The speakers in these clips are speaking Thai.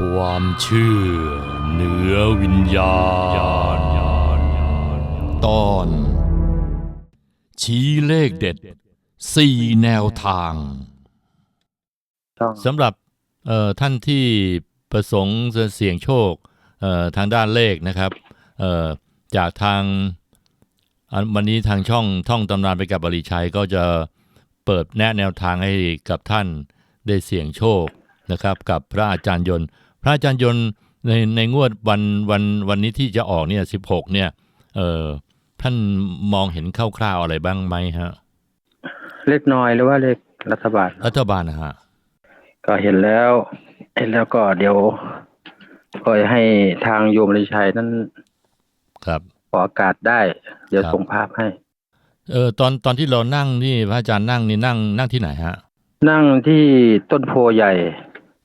ความเชื่อเหนือวิญญาณ ตอน ชี้เลขเด็ดสี่แนวทาง สำหรับท่านที่ประสงค์จะเสี่ยงโชคทางด้านเลขนะครับ จากทางวันนี้ทางช่องท่องตำนานไปกับบริชัยก็จะเปิดแนะแนวทางให้กับท่านได้เสี่ยงโชคนะครับ กับพระอาจารย์ยนต์ พระอาจารย์ยนต์ในในงวดวันวันวันนี้ที่จะออกเนี่ยสิบหกเนี่ย เอ่อท่านมองเห็นคร่าวๆอะไรบ้างไหมฮะ เลขน้อยหรือว่าเลขรัฐบาล รัฐบาลนะฮะ ก็เห็นแล้ว เห็นแล้วก็เดี๋ยวปล่อยให้ทางโยมริชัยนั้นครับออกอากาศได้ เดี๋ยวครับส่งภาพให้ เออตอนตอนที่เรานั่งนี่พระอาจารย์นั่งนี่นั่งนั่งที่ไหนฮะ นั่งที่ต้นโพใหญ่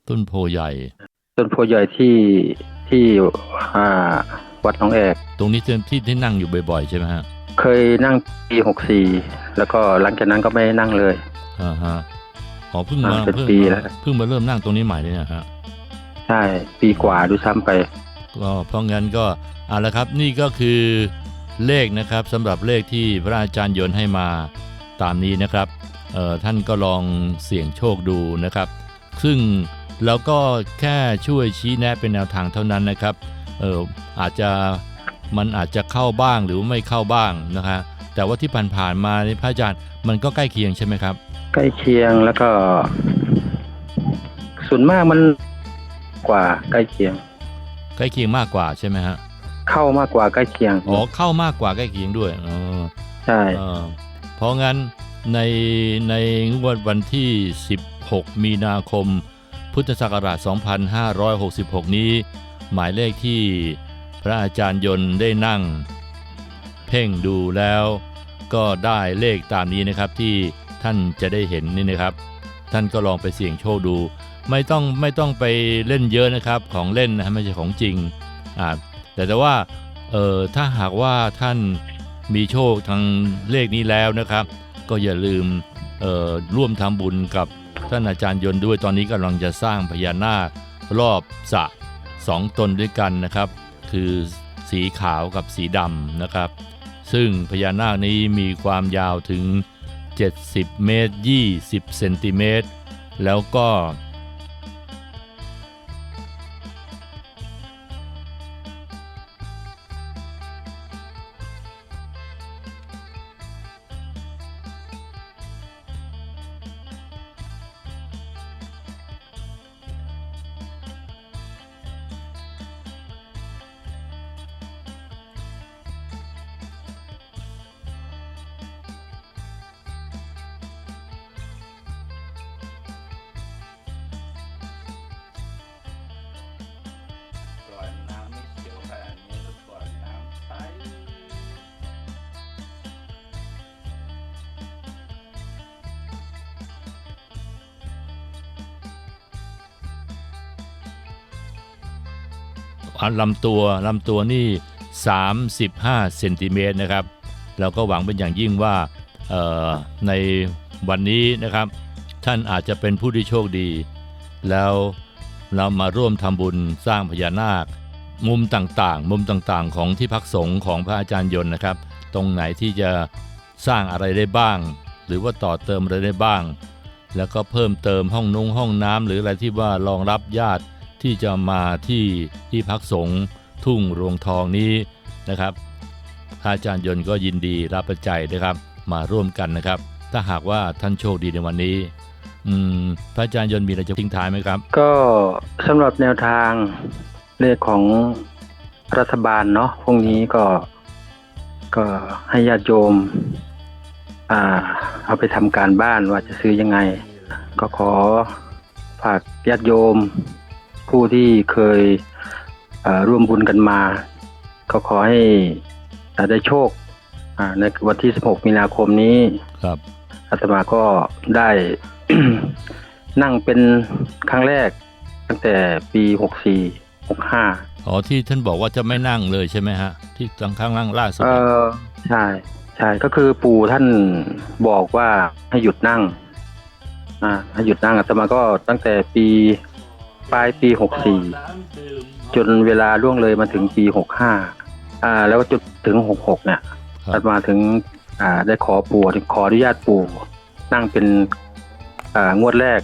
ต้นโพใหญ่ ต้นโพใหญ่ที่ที่อ่าวัดหนองแอก ตรงนี้ที่ที่ที่นั่งอยู่บ่อยๆใช่ไหมฮะเคยนั่งปีหกสี่แล้วก็หลังจากนั้นก็ไม่ได้นั่งเลย อ่าฮะอ๋อเพิ่งมาอ่าเป็นเพิ่งปีมาแล้ว เพิ่งมาเริ่มนั่งตรงนี้ใหม่เลยนะฮะ ใช่ปีกว่าดูซ้ำไป ก็เพราะงั้นก็เอาละครับนี่ก็คือเลขนะครับสำหรับเลขที่พระอาจารย์ยนต์ให้มาตามนี้นะครับเอ่อท่านก็ลองเสี่ยงโชคดูนะครับ ซึ่ง เราก็แค่ช่วยชี้แนะเป็นแนวทางเท่านั้นนะครับเอออาจจะมันอาจจะเข้าบ้างหรือไม่เข้าบ้างนะคะแต่ว่าที่ผ่านๆมานี่พระอาจารย์มันก็ใกล้เคียงใช่ไหมครับ ใกล้เคียงแล้วก็ ส่วนมากมันกว่าใกล้เคียง ใกล้เคียงมากกว่าใช่ไหมฮะเข้ามากกว่าใกล้เคียงอ๋อเข้ามากกว่าใกล้เคียงด้วยอ๋อใช่เออเพราะงั้นในในงวดวันที่ 16 มีนาคม พุทธศักราช 2566 นี้ หมายเลขที่พระอาจารย์ยนต์ได้นั่ง เพ่งดูแล้วก็ได้เลขตามนี้นะครับที่ท่านจะได้เห็นนี่นะครับ ท่านก็ลองไปเสี่ยงโชคดู ไม่ต้องไม่ต้องไปเล่นเยอะนะครับของเล่นนะไม่ใช่ของจริงอ่าแต่แต่ว่าเออถ้าหากว่าท่านมีโชคทางเลขนี้แล้วนะครับ ก็อย่าลืมร่วมทำบุญกับ ท่านอาจารย์ยนต์ด้วยตอนนี้กำลังจะสร้างพญานาครอบสระสองตนด้วยกันนะครับ คือสีขาวกับสีดำนะครับ ซึ่งพญานาคนี้มีความยาวถึง 70 เมตร 20 เซนติเมตร แล้วก็ ลำตัวลำตัวนี่ 35เซนติเมตรนะครับแล้วก็หวังเป็นอย่างยิ่งว่าในวันนี้นะครับ ท่านอาจจะเป็นผู้ที่โชคดี แล้วเรามาร่วมทำบุญสร้างพญานาค มุมต่างๆ มุมต่างๆ ของที่พักสงฆ์ของพระอาจารย์ยนต์นะครับ ตรงไหนที่จะสร้างอะไรได้บ้าง หรือว่าต่อเติมอะไรได้บ้าง แล้วก็เพิ่มเติมห้องนุงห้องน้ำหรืออะไรที่ว่ารองรับญาติ ที่จะมาที่ที่พักสงฆ์ทุ่งรวงทองนี้นะครับพระอาจารย์ยนต์ก็ยินดีรับปัจจัยนะครับ มาร่วมกันนะครับ ถ้าหากว่าท่านโชคดีในวันนี้ อืมพระอาจารย์ยนต์มีอะไรจะทิ้งท้ายไหมครับ ก็สำหรับแนวทางเลขของรัฐบาลเนาะพรุ่งนี้ก็ก็ให้ญาติโยม อ่า เอาไปทำการบ้านว่าจะซื้อยังไง ก็ขอฝากญาติโยม ผู้ที่เคยอ่าร่วมบุญกันมาก็ขอให้อ่าได้โชคอ่าในวันที่ 16 มีนาคมนี้ครับอาตมาก็ได้ นั่งเป็นครั้งแรก ตั้งแต่ปีหกสี่หกห้าอ๋อที่ท่านบอกว่าจะไม่นั่งเลยใช่ไหมฮะ ที่ตอนข้างล่างล่าสุดเออใช่ใช่ก็คือปู่ท่านบอกว่าให้หยุดนั่ง อ่าให้หยุดนั่งอาตมาก็ตั้งแต่ปี ปลายปีหกสี่จนเวลาล่วงเลยมาถึงปีหกห้าอ่า แล้วก็จนถึงหกหกเนี่ยครับมาถึง อ่า ได้ขอปู่ขออนุญาตปู่นั่งเป็น อ่า งวดแรก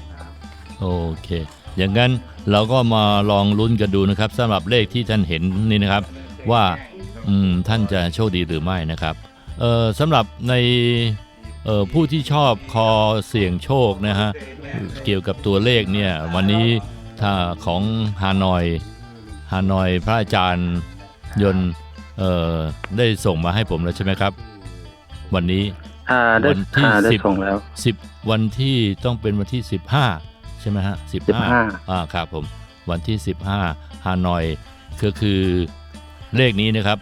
โอเค อย่างนั้นเราก็มาลองลุ้นกันดูนะครับสำหรับเลขที่ท่านเห็นนี่นะครับ ว่าอืมท่านจะโชคดีหรือไม่นะครับเอ่อสำหรับในเอ่อผู้ที่ชอบคอเสี่ยงโชคนะฮะเกี่ยวกับตัวเลขเนี่ยวันนี้ ถ้าของฮานอยฮานอยพระอาจารย์ยนต์เอ่อได้ส่งมาให้ผมแล้วใช่ไหมครับ วันนี้อ่าได้วันที่อ่าได้สิบส่งแล้ว10วันที่ต้องเป็นวันที่15ใช่ไหมฮะ15 15อ่าครับผมวันที่15ฮานอยก็คือเลขนี้นะครับ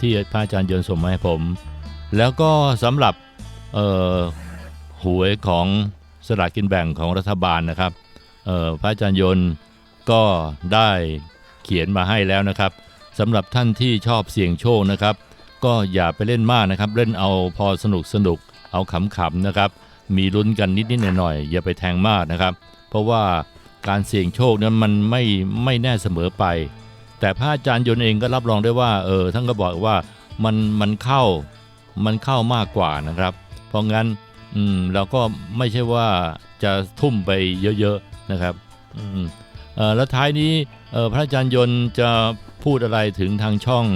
ที่พระอาจารย์ยนต์ส่งมาให้ผม แล้วก็สำหรับเอ่อหวยของสลากกินแบ่งของรัฐบาลนะครับเอ่อ พระอาจารย์ยนต์ก็ได้เขียนมาให้แล้วนะครับสำหรับท่านที่ชอบเสี่ยงโชคนะครับ ก็อย่าไปเล่นมากนะครับ เล่นเอาพอสนุกสนุกเอาขำๆนะครับ มีลุ้นกันนิดๆหน่อยๆอย่าไปแทงมากนะครับ เพราะว่าการเสี่ยงโชคนั้นมันไม่ไม่แน่เสมอไป แต่พระอาจารย์ยนต์เองก็รับรองได้ว่าเออท่านก็บอกว่ามันมันเข้ามันเข้ามากกว่านะครับ เพราะงั้นอืมเราก็ไม่ใช่ว่าจะทุ่มไปเยอะ นะครับแล้วท้ายนี้พระอาจารย์ยนต์จะพูดอะไรถึงทางช่อง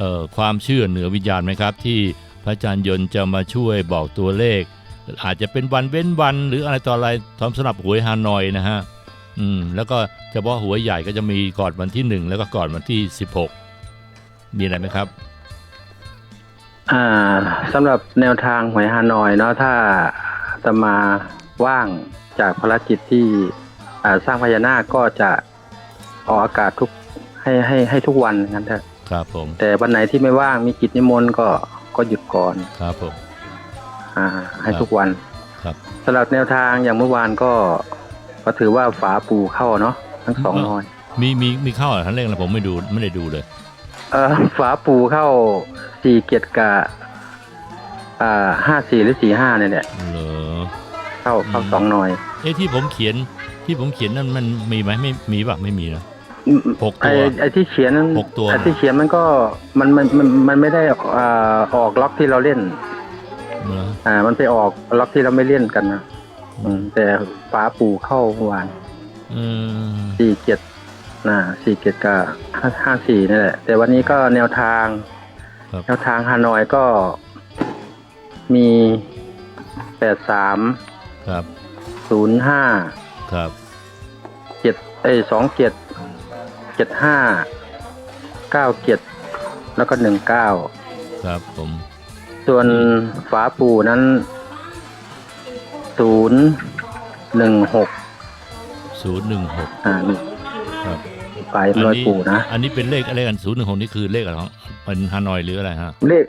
ออความเชื่อเหนือวิญญาณไหมครับ ที่พระอาจารย์ยนต์จะมาช่วยบอกตัวเลข อาจจะเป็นวันเว้นวัน หรืออะไรต่ออะไรสำหรับหวยฮานอยนะฮะอืมแล้วก็เฉพาะหวยใหญ่ก็จะมีก่อนวันที่ 1 แล้วก็ก่อนวันที่ 16 มีอะไรไหมครับอ่าสำหรับแนวทางหวยฮานอยเนาะถ้าอาตมาว่าง จากภารกิจที่อ่าสร้างพญานาคก็จะออกอากาศทุกให้ให้ให้ทุกวันงั้นเถอะครับผม แต่วันไหนที่ไม่ว่างมีกิจนิมนต์ก็ก็หยุดก่อนครับผมอ่า ให้ครับทุกวันครับสำหรับแนวทางอย่างเมื่อวานก็ก็ถือว่าฝาปูเข้าเนาะทั้งสองหน้อยมีมีมีเข้าเหรอท่านเลขนะผมไม่ดูไม่ได้ดูเลย เออฝาปูเข้าสี่เกียรติกะอ่าห้าสี่หรือสี่ห้าเนี่ยแหละเหรอเข้าเข้าอืมสองหน่อย เอ๊ะที่ผมเขียนที่ผมเขียนนั่นมันมีไหมไม่มีป่ะไม่มีนะอืมหกตัวไอ้ไอ้ที่เขียนนั้นหกตัว ไอ้ที่เขียนมันก็มันมันมันมันไม่ได้อ่าออกล็อกที่เราเล่น เหรออ่า มันไปออกล็อกที่เราไม่เล่นกันนะอืมแต่ฝาปูเข้าเมื่อวานเออสี่เกียรตินะสี่เกียรติกะห้าห้าสี่นี่แหละ แต่วันนี้ก็แนวทาง ครับแนวทางฮานอยก็มีแปดสามครับ ศูนย์ห้าครับเจ็ดเอ้สองเจ็ดเจ็ดห้าเก้าเจ็ดแล้วก็หนึ่งเก้าครับผม ส่วนฝาปูนั้นศูนย์หนึ่งหกศูนย์หนึ่งหกอ่านี่ครับปลายรอยปูนะ อันนี้เป็นเลขอะไรกันศูนย์หนึ่งหกนี่คือเลขอะไรของเป็นฮานอยหรืออะไรฮะ เลข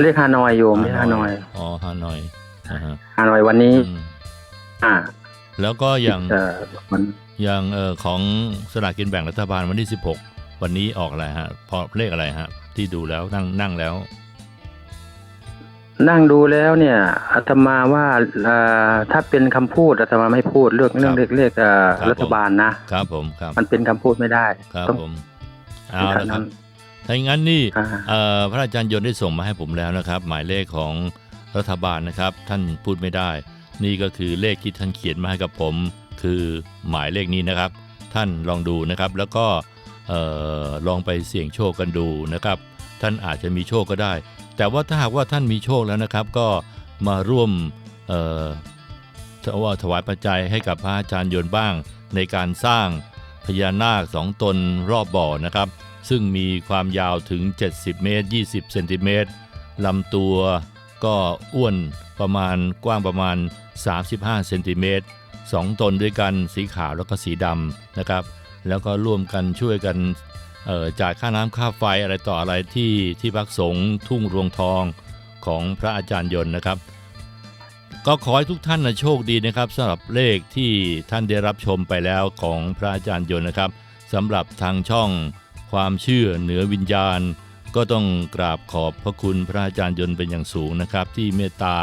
เลขฮานอยโยมเลขฮานอย อ๋อฮานอยอ่าฮะฮานอยวันนี้อืมอ่า แล้วก็อย่างเอ่อมันอย่างเอ่อของสลากกินแบ่งรัฐบาลวันที่16วันนี้ออกอะไรฮะ พอเลขอะไรฮะ ที่ดูแล้วนั่งนั่งแล้ว นั่งดูแล้วเนี่ยอาตมาว่าเอ่อถ้าเป็นคำพูดอาตมาไม่พูดเรื่องเรื่องเลขเลขเอ่อครับรัฐบาลนะครับผมครับ มันเป็นคำพูดไม่ได้ครับต้องผมเป็เอานละทางครันั้บนถ้าอย่างนั้นนี่อ่าเอ่อพระอาจารย์ยนต์ได้ส่งมาให้ผมแล้วนะครับ หมายเลขของรัฐบาลนะครับ ท่านพูดไม่ได้ นี่ก็คือเลขที่ท่านเขียนมาให้กับผม คือหมายเลขนี้นะครับ ท่านลองดูนะครับ แล้วก็ลองไปเสี่ยงโชคกันดูนะครับ ท่านอาจจะมีโชคก็ได้ แต่ว่าถ้าหากว่าท่านมีโชคแล้วนะครับ ก็มาร่วมเอ่อถวายถวายปัจจัยให้กับพระอาจารย์ยนบ้าง ในการสร้างพญานาคสองตนรอบบ่อนะครับ ซึ่งมีความยาวถึง 70 เมตร 20 เซนติเมตรลำตัวก็อ้วน ประมาณกว้างประมาณ 35 เซนติเมตรสองตนด้วยกันสีขาวแล้วก็สีดำนะครับ แล้วก็ร่วมกันช่วยกันออจ่ายค่าน้ำค่าไฟอะไรต่ออะไรที่ที่พักสงฆ์ทุ่งรวงทองของพระอาจารย์ยนต์นะครับ ก็ขอให้ทุกท่านนะโชคดีนะครับสำหรับเลขที่ท่านได้รับชมไปแล้วของพระอาจารย์ยนต์นะครับสำหรับทางช่องความเชื่อเหนือวิญญาณ ก็ต้องกราบขอบพระคุณพระอาจารย์ยนต์เป็นอย่างสูงนะครับ ที่เมตตา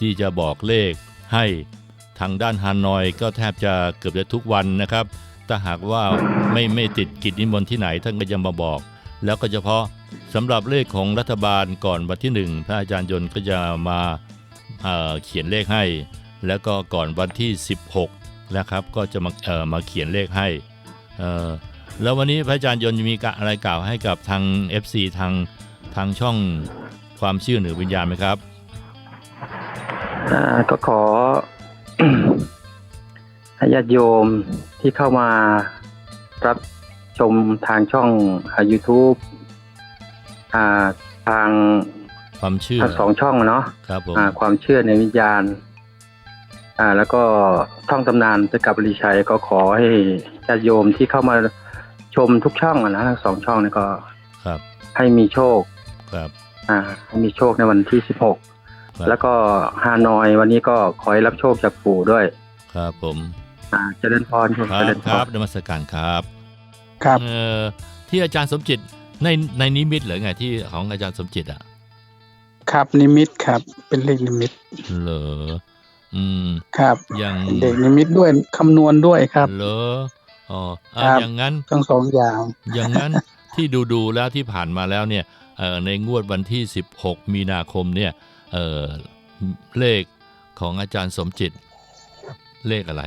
ที่จะบอกเลขให้ทางด้านฮานอยก็แทบจะเกือบจะทุกวันนะครับ ถ้าหากว่าไม่ไม่ติดกิจนิมนต์ที่ไหนท่านก็จะมาบอก แล้วก็เฉพาะสำหรับเลขของรัฐบาลก่อนวันที่หนึ่งพระอาจารย์ยนต์ก็จะมาเอ่อเขียนเลขให้ แล้วก็ก่อนวันที่ 16นะครับก็จะมาเมาเขียนเลขให้อ่อ แล้ววันนี้พระอาจารย์ยนต์มีกะอะไรกล่าวให้กับทาง FC ทางทางช่องความเชื่อเหนือวิญญาณไหมครับอ่าก็ขอให้ญาติโยมที่เข้ามารับชมทางช่องอ่า YouTube อ่าทางความเชื่อทางสองช่องอะเนาะครับผมอ่าความเชื่อในวิญญาณ อ่า แล้วก็ท่องตำนานสกับบริชัยก็ขอให้ญาติโยมที่เข้ามา ชมทุกช่องอะนะทั้งสองช่องนี่ก็ครับ ให้มีโชคครับอ่าให้มีโชคในวันที่สิบหกครับแล้วก็ฮานอยวันนี้ก็ขอให้รับโชคจากปู่ด้วย ครับผมอ่าเจริญพรครับครัเจบริญพครับรนมัสการครับครับ เอ่อที่อาจารย์สมจิตในในนิมิตเหรือไงที่ของอาจารย์สมจิตอะครับนิมิตครับ เป็นเลขนิมิตเหรออืม ครับ อย่างเด็กนิมิตด้วยคำนวณด้วยครับ เหรอ อ๋ออะครับ อย่างนั้น ทั้งสองอย่าง อย่างนั้น ที่ดูดูแล้วที่ผ่านมาแล้วเนี่ยเอ่อในงวดวันที่ 16 มีนาคมเนี่ยเอ่อเลขของอาจารย์สมจิต เลขอะไร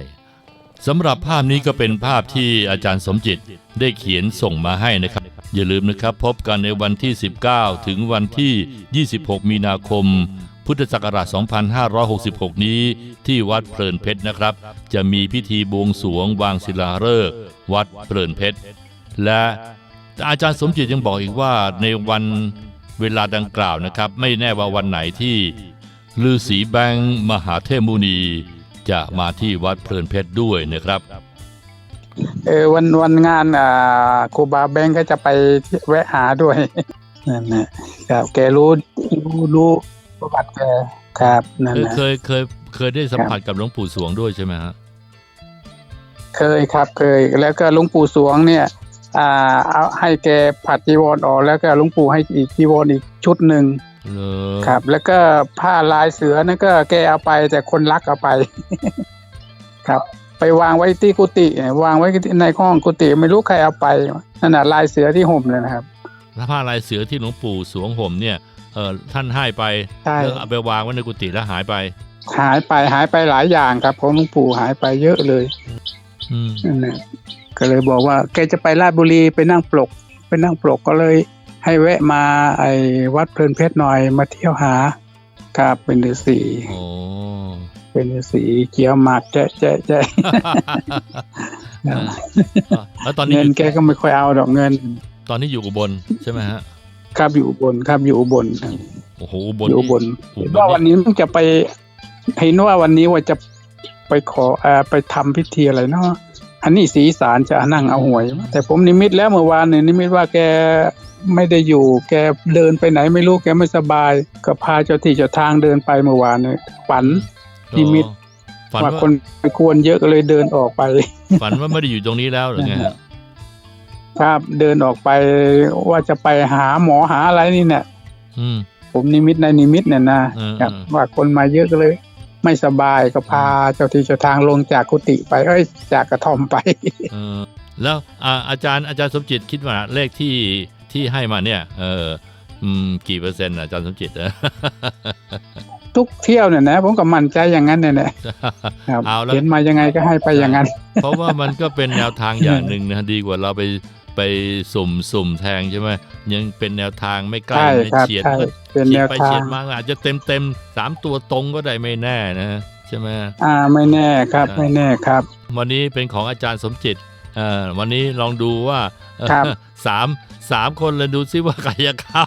สำหรับภาพนี้ก็เป็นภาพที่อาจารย์สมจิตได้เขียนส่งมาให้นะครับ อย่าลืมนะครับ พบกันในวันที่ 19 ถึงวันที่ 26 มีนาคม พุทธศักราช 2566 นี้ ที่วัดเพลินเพชรนะครับ จะมีพิธีบวงสวงวางศิลาฤกษ์วัดเพลินเพชร และอาจารย์สมจิตยังบอกอีกว่าในวันเวลาดังกล่าวนะครับ ไม่แน่ว่าวันไหนที่ฤาษีแบงค์มหาเทพมุนีจะมาที่วัดเพลินเพชรด้วยนะครับเออวันวันงานอ่าครูบาแบงก์ก็จะไปแวะหาด้วยนั่นนะครับแกรู้รู้รู้ ประวัติแกครับนั่นเคยนะเคยเคยเคยได้สัมผัสกับหลวงปู่สวงด้วยใช่ไหมฮะเคยครับเคย แล้วก็หลวงปู่สวงเนี่ย อ่า เอาให้แกผัดจีวรออกแล้วก็หลวงปู่ให้อีกจีวรอีกชุดหนึ่งเหรอครับ แล้วก็ผ้าลายเสือนั่นก็แกเอาไปแต่คนรักเอาไป ครับ ไปวางไว้ที่กุฏิวางไว้ในห้องกุฏิไม่รู้ใครเอาไปนั่นน่ะลายเสือที่ห่มเลยนะครับ ถ้าผ้าลายเสือที่หลวงปู่สวงห่มเนี่ยเออท่านให้ไปใช่แล้วเอาไปวางไว้ในกุฏิแล้วหายไป หายไปหายไปหลายอย่างครับของหลวงปู่หายไปเยอะเลยอืมนั่นน่ะก็เลยบอกว่า แกจะไปราชบุรีไปนั่งปลกไปนั่งปลกก็เลย ให้แวะมาไอ้วัดเพลินเพชรหน่อยมาเที่ยวหาครับเป็นฤาษีโอ้เป็นฤาษีเกี่ยวหมากแจะแจะแจะอ่าแล้วตอนนี้เงิอนยู่แกก็ไม่ค่อยเอาดอกเงิน ตอนนี้อยู่อุบลใช่ไหมฮะ ครับอยู่อุบลครับอยู่อุบลครับโอ้โหอุบลอยู่อุบลอุเห็นบลว่าวันนี้มันจะไปเห็นว่าวันนี้ว่าจะไปขอเอ่อไปทำพิธีอะไรเนาะอันนี้สีสารจะนั่งเอาหวย แต่ผมนิมิตแล้วเมื่อวานเนี่ยนิมิตว่าแกไม่ได้อยู่ แกเดินไปไหนไม่รู้แกไม่สบาย ก็พาเจ้าที่เจ้าทางเดินไปเมื่อวานเนี่ยฝันนิมิตฝันว่าว่าคนไปควรเยอะก็เลยเดินออกไป ฝันว่าไม่ได้อยู่ตรงนี้แล้วหรือไงฮะ ครับเดินออกไปว่าจะไปหาหมอหาอะไรนี่เนี่ยอืมผมนิมิตในนิมิตเนี่ยนะอืมครับอืมว่าคนมาเยอะก็เลย ไม่สบายก็พาเจ้าที่เจ้าทางลงจากกุฏิไป เอ้ย จากกระท่อมไปเออแล้วอ่าอาจารย์อาจารย์สมจิตคิดว่าเลขที่ที่ให้มาเนี่ย เอออืมกี่เปอร์เซ็นต์อะอาจารย์สมจิตทุกเที่ยวเนี่ยนะผมก็มั่นใจอย่างนั้นเนี่ยนะครับเอาแล้วเห็นมายังไงก็ให้ไปอย่างนั้น เพราะว่ามันก็เป็นแนวทางอย่างหนึ่งนะดีกว่าเราไป ไปสุ่มสุ่มแทงใช่ไหมยังเป็นแนวทางไม่ใกล้ใช่ไม่ครับเฉียดใช่ก็เป็นเฉีแนยดวไปทาเฉียงดมาอาจจะเต็มเต็มสามตัวตรงก็ได้ไม่แน่นะใช่ไหมอ่าไม่แน่ครับใช่ไม่แน่ครับ วันนี้เป็นของอาจารย์สมจิตเอ่อวันนี้ลองดูว่าเอ่อครับสามสามคนเลยดูซิว่าใครจะเข้า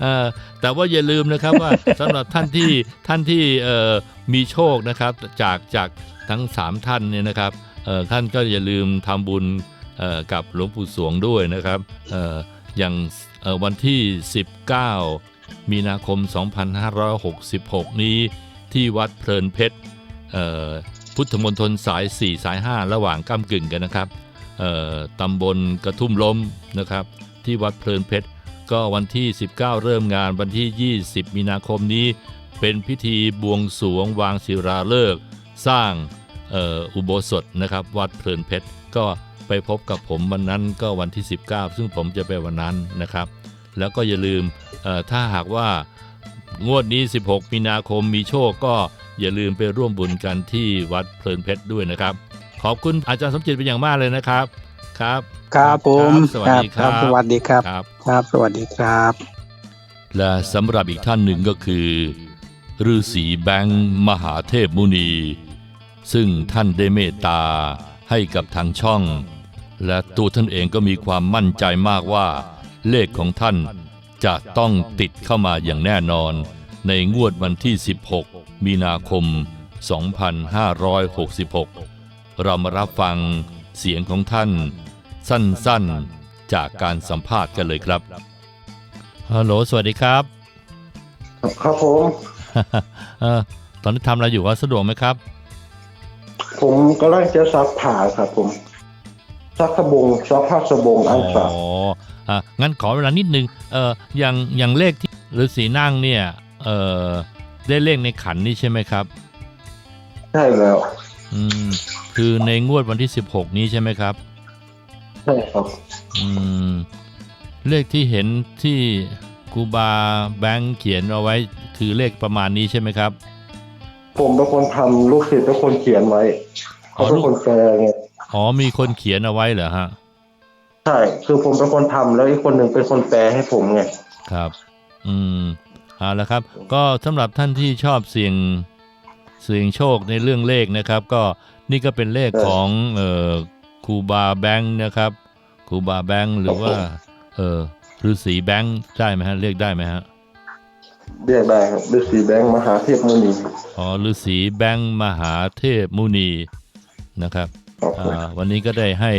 เอ่อแต่ว่าอย่าลืมนะครับว่าสำหรับท่านที่ท่านที่เอ่อมีโชคนะครับ จากจากทั้งสามท่านเนี่ยนะครับเอ่อท่านก็อย่าลืมทำบุญเอ่อ กับหลวงปู่สวงด้วยนะครับออย่างวันที่ 19 มีนาคม 2566 นี้ที่วัดเพลินเพชรพุทธมณฑลสาย 4 สาย 5 ระหว่างก้ามกึ่งกันนะครับตำบลกระทุ่มล้มนะครับ ที่วัดเพลินเพชรก็วันที่ 19 เริ่มงานวันที่ 20 มีนาคมนี้เป็นพิธีบวงสวงวางศิลาฤกษ์สร้างอออุโบสถนะครับ วัดเพลินเพชรก็ ไปพบกับผมวันนั้นก็วันที่ 19 ซึ่งผมจะไปวันนั้นนะครับ แล้วก็อย่าลืมเอ่อถ้าหากว่างวดนี้ 16 มีนาคมมีโชคก็อย่าลืมไปร่วมบุญกันที่วัดเพลินเพชรด้วยนะครับ ขอบคุณอาจารย์สมจิตเป็นอย่างมากเลยนะครับ ครับ ครับผมสวัสดีครับ สวัสดีครับ ครับครับสวัสดีครับ และสำหรับอีกท่านหนึ่งก็คือฤาษีแบงค์มหาเทพมุนี ซึ่งท่านได้เมตตาให้กับทางช่อง และตัวท่านเองก็มีความมั่นใจมากว่า เลขของท่านจะต้องติดเข้ามาอย่างแน่นอน ในงวดวันที่ 16 มีนาคม 2566 เรามารับฟังเสียงของท่าน สั้นๆจากการสัมภาษณ์กันเลยครับฮัลโหลสวัสดีครับ ครับผมเอ่อตอนนี้ทำอะไรอยู่ว่าสะดวกไหมครับ ผมกำลังจะซักผ้าครับผม ซักสบงซักผ้าสบงอันฝากอ๋ออะงั้นขอเวลานิดนึงเอ่ออย่างอย่างเลขที่ฤาษีนั่งเนี่ยเอ่อได้เลขในขันนี่ใช่ไหมครับ ใช่แล้ว อืม คือในงวดวันที่16นี้ใช่ไหมครับ ใช่ครับ อืม เลขที่เห็นที่ครูบาแบงค์เขียนเอาไว้คือเลขประมาณนี้ใช่ไหมครับ ผมเป็นคนทำลูกศิษย์เป็นคนเขียนไว้อ๋อเขาเป็นลูกคนแปลไง อ๋อมีคนเขียนเอาไว้เหรอฮะ ใช่ คือผมเป็นคนทำแล้วอีกคนหนึ่งเป็นคนแปลให้ผมไง ครับ อืมเอาละครับ ก็สำหรับท่านที่ชอบเสี่ยงเสี่ยงโชคในเรื่องเลขนะครับ ก็นี่ก็เป็นเลขของเอ่อครูบาแบงค์นะครับครูบาแบงค์หรือว่า เออฤาษีแบงค์ได้ไหมฮะเรียกได้ไหมฮะเรียกได้ครับฤาษีแบงค์มหาเทพมุนีอ๋อฤาษีแบงค์มหาเทพมุนีนะครับครับผมอ่า วันนี้ก็ได้ให้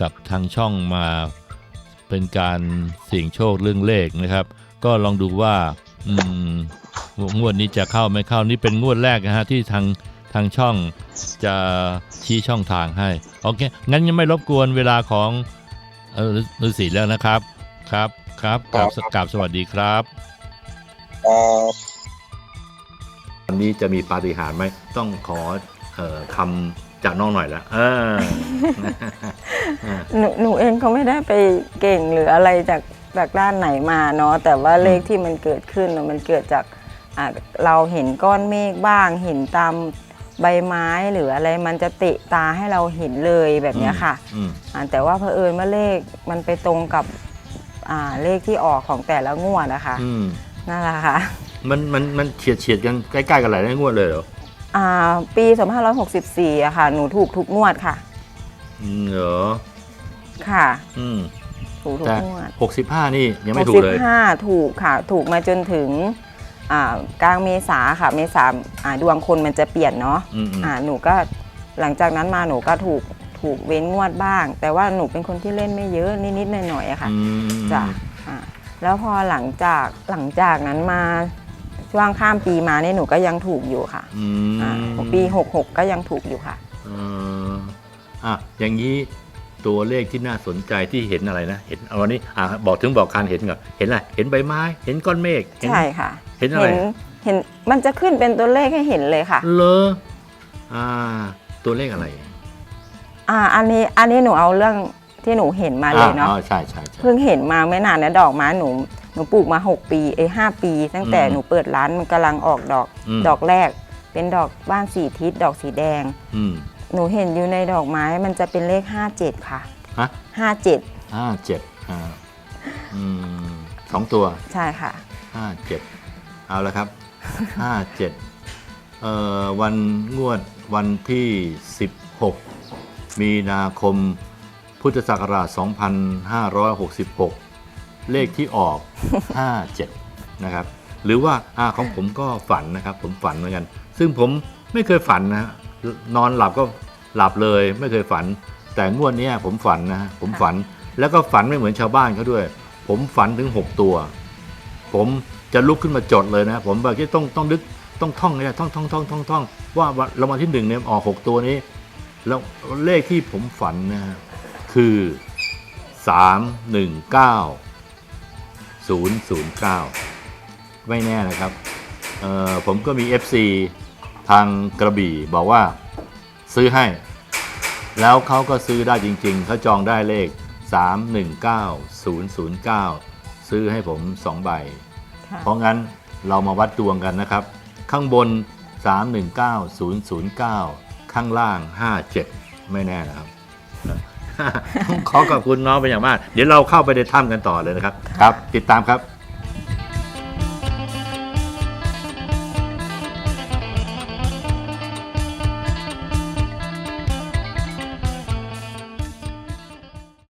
กับทางช่องมาเป็นการเสี่ยงโชคเรื่องเลขนะครับ ก็ลองดูว่า อืมงวดนี้จะเข้าไม่เข้านี่เป็นงวดแรกนะฮะที่ทางทางช่องจะชี้ช่องทางให้โอเคงั้นยังไม่รบกวนเวลาของเออฤาษีแล้วนะครับครับครับกราบกราบสวัสดีครับวันนี้จะมีปาฏิหาริย์ไหมต้องขอเอ่อคำ จากน้องหน่อยละเออ หนูหนูเองก็ไม่ได้ไปเก่งหรืออะไรจากจากด้านไหนมาเนาะแต่ว่าเลขที่มันเกิดขึ้นน่ะมันเกิดจากอะเราเห็นก้อนเมฆบ้าง เห็นตามใบไม้หรืออะไรมันจะเตะตาให้เราเห็นเลยแบบเนี้ยค่ะอืมอะแต่ว่าเผอิญว่าเลขมันไปตรงกับอ่าเลขที่ออกของแต่ละงวดนะคะอืมนั่นแหละค่ะ มันมันมันเฉียดเฉียดกันใกล้ๆกันหลายงวดเลยเหรอ อ่าปี2564อะค่ะ หนูถูกทุกงวดค่ะ อืมเหรอค่ะ อืมถูกทุกแต่งวดหกสิบห้านี่ยังไม่ถูกเลย 65ถูกค่ะ ถูกมาจนถึงอ่ากลางเมษาค่ะ เมษาอ่าดวงคนมันจะเปลี่ยนเนาะ อืมอืมอ่าหนูก็หลังจากนั้นมาหนูก็ถูกถูกเว้นงวดบ้าง แต่ว่าหนูเป็นคนที่เล่นไม่เยอะนิดๆหน่อยๆอะค่ะอืมจ้ะอ่าแล้วพอหลังจากหลังจากนั้นมา ช่วงข้ามปีมาเนี่ยหนูก็ยังถูกอยู่ค่ะอือ่ามปี66ก็ยังถูกอยู่ค่ะเอ่ออะอย่างนี้ตัวเลขที่น่าสนใจที่เห็นอะไรนะ เห็นเอาวันนี้อะบอกถึงบอกการเห็นก่อนเห็นอะไรเห็นใบไม้ เห็นก้อนเมฆเห็น ใช่ค่ะเห็นอะไร เห็นมันจะขึ้นเป็นตัวเลขให้เห็นเลยค่ะ เลออ่า ตัวเลขอะไรอ่า อันนี้อันนี้หนูเอาเรื่องที่หนูเห็นมาเลยเนาะอ๋อใช่ใช่ใช่เพิ่งเห็นมาไม่นานนะดอกไม้หนู หนูปลูกมา 6 ปีเอ้ห้าปี ตั้งแต่อืมหนูเปิดร้านมันกำลังออกดอกอืม ดอกแรก เป็นดอกบ้านสีทิศดอกสีแดง อืมหนูเห็นอยู่ในดอกไม้มันจะเป็นเลข 57 ค่ะ ฮะ57 ห้าเจ็ดอ่าอืมสองตัวใช่ค่ะ ห้าเจ็ดเอาละครับ ห้าเจ็ดเอ่อวันงวดวันที่ 16 มีนาคมพุทธศักราช 2566 เลขที่ออก 57 นะครับ หรือว่าอาของผมก็ฝันนะครับ ผมฝันเหมือนกัน ซึ่งผมไม่เคยฝันนะฮะนอนหลับก็หลับเลยไม่เคยฝัน แต่งวดนี้ผมฝันนะฮะผมฝันแล้วก็ฝันไม่เหมือนชาวบ้านเขาด้วย ผมฝันถึง 6 ตัว ผมจะลุกขึ้นมาจดเลยนะ ผมแบบที่ต้องต้องนึกต้องท่องเลยท่องท่องท่องท่องท่องว่าวันรางวัลที่หนึ่งเนี่ยออกหกตัวนี้ แล้วเลขที่ผมฝันนะฮะคือสามหนึ่งเก้า ศูนย์ศูนย์เก้าไม่แน่นะครับเอ่อผมก็มี FC ทางกระบี่บอกว่าซื้อให้ แล้วเขาก็ซื้อได้จริงๆเขาจองได้เลข 319009 ซื้อให้ผม 2 ใบค่ะเพราะงั้นเรามาวัดดวงกันนะครับ ข้างบน 319009 ข้างล่าง 57 ไม่แน่นะครับ ขอขอบคุณน้องเป็นอย่างมาก เดี๋ยวเราเข้าไปในถ้ำกันต่อเลยนะครับ ครับ ติดตามครับ